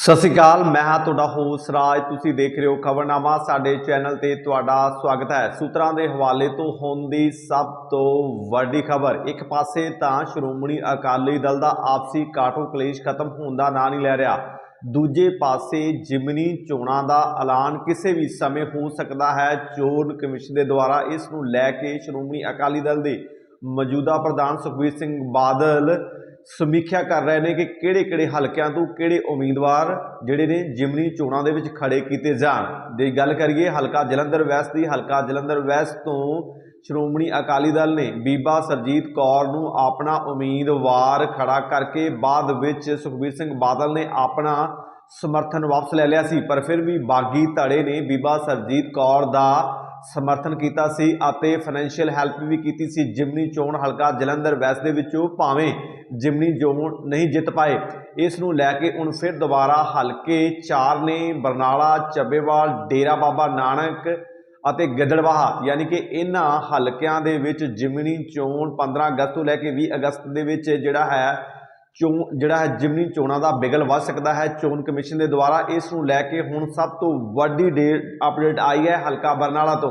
ਸਤਿ ਸ਼੍ਰੀ ਅਕਾਲ, ਮੈਂ ਹਾਂ ਤੁਹਾਡਾ ਹੋਸਟ ਰਾਜ। ਤੁਸੀਂ ਦੇਖ ਰਹੇ ਹੋ ਖਬਰਨਾਮਾ, ਸਾਡੇ ਚੈਨਲ ਤੇ ਤੁਹਾਡਾ ਸਵਾਗਤ ਹੈ। ਸੂਤਰਾਂ ਦੇ ਹਵਾਲੇ ਤੋਂ ਹੁਣ ਦੀ ਸਭ ਤੋਂ ਵੱਡੀ ਖਬਰ। ਇੱਕ ਪਾਸੇ ਤਾਂ ਸ਼੍ਰੋਮਣੀ ਅਕਾਲੀ ਦਲ ਦਾ ਆਪਸੀ ਕਾਟੋ ਕਲੇਸ਼ ਖਤਮ ਹੋਣ ਦਾ ਨਾਂ ਨਹੀਂ ਲੈ ਰਿਹਾ। ਦੂਜੇ ਪਾਸੇ ਜਿਮਨੀ ਚੋਣਾਂ ਦਾ ਐਲਾਨ ਕਿਸੇ ਵੀ ਸਮੇਂ ਹੋ ਸਕਦਾ ਹੈ। ਚੋਣ ਕਮਿਸ਼ਨ ਦੇ ਦੁਆਰਾ ਇਸ ਨੂੰ ਲੈ ਕੇ ਸ਼੍ਰੋਮਣੀ ਅਕਾਲੀ ਦਲ ਦੇ ਮੌਜੂਦਾ ਪ੍ਰਧਾਨ ਸੁਖਬੀਰ ਸਿੰਘ ਬਾਦਲ ਸਮੀਖਿਆ ਕਰ ਰਹੇ ਨੇ ਕਿ ਕਿਹੜੇ-ਕਿਹੜੇ ਹਲਕਿਆਂ ਤੋਂ ਕਿਹੜੇ ਉਮੀਦਵਾਰ ਜਿਹੜੇ ਨੇ ਜਿਮਨੀ ਚੋਣਾਂ ਦੇ ਵਿੱਚ ਖੜੇ ਕੀਤੇ ਜਾਣ। ਜੇ ਗੱਲ ਕਰੀਏ ਹਲਕਾ ਜਲੰਧਰ ਵੈਸਟ ਦੀ, ਹਲਕਾ ਜਲੰਧਰ ਵੈਸਟ ਤੋਂ ਸ਼੍ਰੋਮਣੀ ਅਕਾਲੀ ਦਲ ਨੇ ਬੀਬਾ ਸਰਜੀਤ ਕੌਰ ਨੂੰ ਆਪਣਾ ਉਮੀਦਵਾਰ ਖੜਾ ਕਰਕੇ ਬਾਅਦ ਵਿੱਚ ਸੁਖਬੀਰ ਸਿੰਘ ਬਾਦਲ ਨੇ ਆਪਣਾ ਸਮਰਥਨ ਵਾਪਸ ਲੈ ਲਿਆ ਸੀ। ਪਰ ਫਿਰ ਵੀ ਬਾਗੀ ਧੜੇ ਨੇ ਬੀਬਾ ਸਰਜੀਤ ਕੌਰ ਦਾ ਸਮਰਥਨ ਕੀਤਾ ਸੀ ਅਤੇ ਫਾਈਨੈਂਸ਼ੀਅਲ ਹੈਲਪ ਵੀ ਕੀਤੀ ਸੀ। ਜਿਮਨੀ ਚੋਣ ਹਲਕਾ ਜਲੰਧਰ ਵੈਸਟ ਦੇ ਵਿੱਚੋਂ ਭਾਵੇਂ ਜਿਮਨੀ ਚੋਣ ਨਹੀਂ ਜਿੱਤ ਪਾਏ। ਇਸ ਨੂੰ ਲੈ ਕੇ ਹੁਣ ਫਿਰ ਦੁਬਾਰਾ ਹਲਕੇ ਚਾਰ ਨੇ ਬਰਨਾਲਾ, ਚੱਬੇਵਾਲ, ਡੇਰਾ ਬਾਬਾ ਨਾਨਕ ਅਤੇ ਗਿੱਦੜਵਾਹਾ, ਯਾਨੀ ਕਿ ਇਹਨਾਂ ਹਲਕਿਆਂ ਦੇ ਵਿੱਚ ਜਿਮਨੀ ਚੋਣ 15 ਅਗਸਤ ਤੋਂ ਲੈ ਕੇ 20 ਅਗਸਤ ਦੇ ਵਿੱਚ ਜਿਹੜਾ ਹੈ ਚੋਣ ਜਿਹੜਾ ਹੈ ਜਿਮਨੀ ਚੋਣਾਂ ਦਾ ਬਿਗਲ ਵੱਧ ਸਕਦਾ ਹੈ। ਚੋਣ ਕਮਿਸ਼ਨ ਦੇ ਦੁਆਰਾ ਇਸ ਨੂੰ ਲੈ ਕੇ ਹੁਣ ਸਭ ਤੋਂ ਵੱਡੀ ਡੇਟ ਅਪਡੇਟ ਆਈ ਹੈ ਹਲਕਾ ਬਰਨਾਲਾ ਤੋਂ।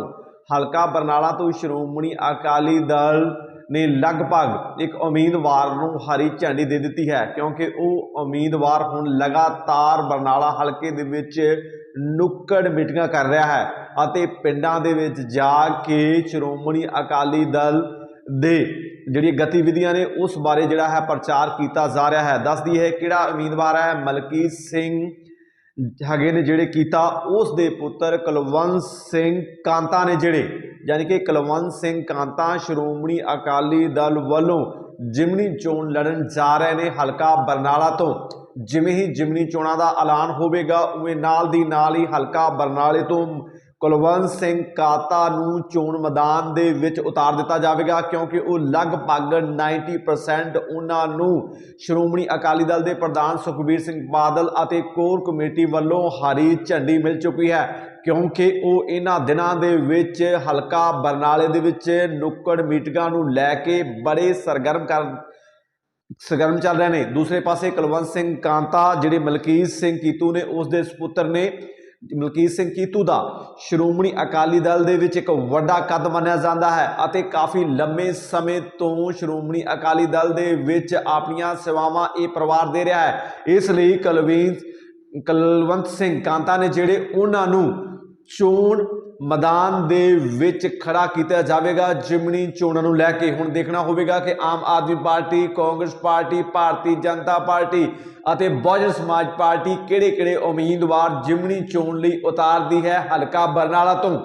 ਹਲਕਾ ਬਰਨਾਲਾ ਤੋਂ ਸ਼੍ਰੋਮਣੀ ਅਕਾਲੀ ਦਲ ਨੇ ਲਗਭਗ ਇੱਕ ਉਮੀਦਵਾਰ ਨੂੰ ਹਰੀ ਝੰਡੀ ਦੇ ਦਿੱਤੀ ਹੈ ਕਿਉਂਕਿ ਉਹ ਉਮੀਦਵਾਰ ਹੁਣ ਲਗਾਤਾਰ ਬਰਨਾਲਾ ਹਲਕੇ ਦੇ ਵਿੱਚ ਨੁੱਕੜ ਮੀਟਿੰਗਾਂ ਕਰ ਰਿਹਾ ਹੈ ਅਤੇ ਪਿੰਡਾਂ ਦੇ ਵਿੱਚ ਜਾ ਕੇ ਸ਼੍ਰੋਮਣੀ ਅਕਾਲੀ ਦਲ ਦੇ ਜਿਹੜੀਆਂ ਗਤੀਵਿਧੀਆਂ ਨੇ ਉਸ ਬਾਰੇ ਜਿਹੜਾ ਹੈ ਪ੍ਰਚਾਰ ਕੀਤਾ ਜਾ ਰਿਹਾ ਹੈ। ਦੱਸਦੀ ਹੈ ਕਿਹੜਾ ਉਮੀਦਵਾਰ ਹੈ? ਮਲਕੀਤ ਸਿੰਘ ਹੈਗੇ ਨੇ ਜਿਹੜੇ ਕੀਤਾ। ਉਸ ਦੇ ਪੁੱਤਰ ਕੁਲਵੰਤ ਸਿੰਘ ਕਾਂਤਾ ਨੇ ਜਿਹੜੇ। ਯਾਨੀ ਕਿ ਕੁਲਵੰਤ ਸਿੰਘ ਕਾਂਤਾ ਸ਼੍ਰੋਮਣੀ ਅਕਾਲੀ ਦਲ ਵੱਲੋਂ ਜਿਮਨੀ ਚੋਣ ਲੜਨ ਜਾ ਰਹੇ ਨੇ ਹਲਕਾ ਬਰਨਾਲਾ ਤੋਂ। ਜਿਵੇਂ ਹੀ ਜਿਮਨੀ ਚੋਣਾਂ ਦਾ ਐਲਾਨ ਹੋਵੇਗਾ, ਉਵੇਂ ਨਾਲ ਦੀ ਨਾਲ ਹੀ ਹਲਕਾ ਬਰਨਾਲੇ ਤੋਂ ਕੁਲਵੰਤ ਸਿੰਘ ਕਾਤਾ ਨੂੰ ਚੋਣ ਮੈਦਾਨ ਦੇ ਵਿੱਚ ਉਤਾਰ ਦਿੱਤਾ ਜਾਵੇਗਾ ਕਿਉਂਕਿ ਉਹ ਲਗਭਗ 90% ਉਹਨਾਂ ਨੂੰ ਸ਼੍ਰੋਮਣੀ ਅਕਾਲੀ ਦਲ ਦੇ ਪ੍ਰਧਾਨ ਸੁਖਬੀਰ ਸਿੰਘ ਬਾਦਲ ਅਤੇ ਕੋਰ ਕਮੇਟੀ ਵੱਲੋਂ ਹਰੀ ਝੰਡੀ ਮਿਲ ਚੁੱਕੀ ਹੈ, ਕਿਉਂਕਿ ਉਹ ਇਹਨਾਂ ਦਿਨਾਂ ਦੇ ਵਿੱਚ ਹਲਕਾ ਬਰਨਾਲੇ ਦੇ ਵਿੱਚ ਨੁੱਕੜ ਮੀਟਿੰਗਾਂ ਨੂੰ ਲੈ ਕੇ ਬੜੇ ਸਰਗਰਮ ਕਰ, ਸਰਗਰਮ ਚੱਲ ਰਹੇ ਨੇ। ਦੂਸਰੇ ਪਾਸੇ ਕੁਲਵੰਤ ਸਿੰਘ ਕਾਂਤਾ ਜਿਹੜੇ ਮਲਕੀਤ ਸਿੰਘ ਕੀਤੂ ਨੇ ਉਸ ਦੇ ਸੁਪੁੱਤਰ ਨੇ ਮਲਕੀਤ ਸਿੰਘ ਕੀਤੂ ਦਾ ਸ਼੍ਰੋਮਣੀ ਅਕਾਲੀ ਦਲ ਦੇ ਵਿੱਚ ਇੱਕ ਵੱਡਾ ਕਦ ਮੰਨਿਆ ਜਾਂਦਾ ਹੈ ਅਤੇ ਕਾਫੀ ਲੰਮੇ ਸਮੇਂ ਤੋਂ ਸ਼੍ਰੋਮਣੀ ਅਕਾਲੀ ਦਲ ਦੇ ਵਿੱਚ ਆਪਣੀਆਂ ਸੇਵਾਵਾਂ ਇਹ ਪਰਿਵਾਰ ਦੇ ਰਿਹਾ ਹੈ। ਇਸ ਲਈ ਕੁਲਵੀਰ ਕੁਲਵੰਤ ਸਿੰਘ ਕਾਂਤਾ ਨੇ ਜਿਹੜੇ ਉਹਨਾਂ ਨੂੰ ਚੋਣ ਮੈਦਾਨ ਦੇ ਵਿੱਚ ਖੜਾ ਕੀਤਾ ਜਾਵੇਗਾ। ਜਿਮਨੀ ਚੋਣਾਂ ਨੂੰ ਲੈ ਕੇ ਹੁਣ ਦੇਖਣਾ ਹੋਵੇਗਾ ਕਿ Aam Aadmi party, Congress party, Bharatiya Janata party ਅਤੇ ਬਹੁਜਨ ਸਮਾਜ ਪਾਰਟੀ ਕਿਹੜੇ-ਕਿਹੜੇ ਉਮੀਦਵਾਰ ਜਿਮਨੀ ਚੋਣ ਲਈ ਉਤਾਰਦੀ ਹੈ? ਹਲਕਾ ਬਰਨਾਲਾ ਤੋਂ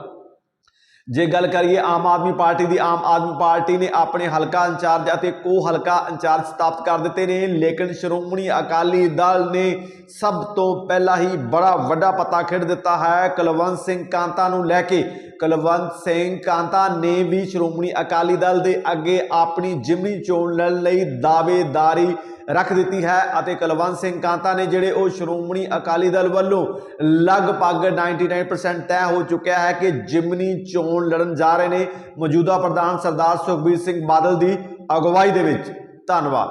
ਜੇ ਗੱਲ ਕਰੀਏ ਆਮ ਆਦਮੀ ਪਾਰਟੀ ਦੀ, ਆਮ ਆਦਮੀ ਪਾਰਟੀ ਨੇ ਆਪਣੇ ਹਲਕਾ ਇੰਚਾਰਜ ਅਤੇ ਕੋ ਹਲਕਾ ਇੰਚਾਰਜ ਸਥਾਪਿਤ ਕਰ ਦਿੱਤੇ ਨੇ। ਲੇਕਿਨ ਸ਼੍ਰੋਮਣੀ ਅਕਾਲੀ ਦਲ ਨੇ ਸਭ ਤੋਂ ਪਹਿਲਾਂ ਹੀ ਬੜਾ ਵੱਡਾ ਪਤਾ ਖੇਡ ਦਿੱਤਾ ਹੈ। ਕੁਲਵੰਤ ਸਿੰਘ ਕਾਂਤਾ ਨੂੰ ਲੈ ਕੇ ਕੁਲਵੰਤ ਸਿੰਘ ਕਾਂਤਾ ਨੇ ਵੀ ਸ਼੍ਰੋਮਣੀ ਅਕਾਲੀ ਦਲ ਦੇ ਅੱਗੇ ਆਪਣੀ ਜਿਮਨੀ ਚੋਣ ਲੜਨ ਲਈ ਦਾਅਵੇਦਾਰੀ ਰੱਖ ਦਿੱਤੀ ਹੈ ਅਤੇ ਕੁਲਵੰਤ ਸਿੰਘ ਕਾਂਤਾ ਨੇ ਜਿਹੜੇ ਉਹ ਸ਼੍ਰੋਮਣੀ ਅਕਾਲੀ ਦਲ ਵੱਲੋਂ ਲਗਭਗ 99% ਤੈਅ ਹੋ ਚੁੱਕਿਆ ਹੈ ਕਿ ਜਿਮਨੀ ਚੋਣ ਲੜਨ ਜਾ ਰਹੇ ਨੇ ਮੌਜੂਦਾ ਪ੍ਰਧਾਨ ਸਰਦਾਰ ਸੁਖਬੀਰ ਸਿੰਘ ਬਾਦਲ ਦੀ ਅਗਵਾਈ ਦੇ ਵਿੱਚ। ਧੰਨਵਾਦ।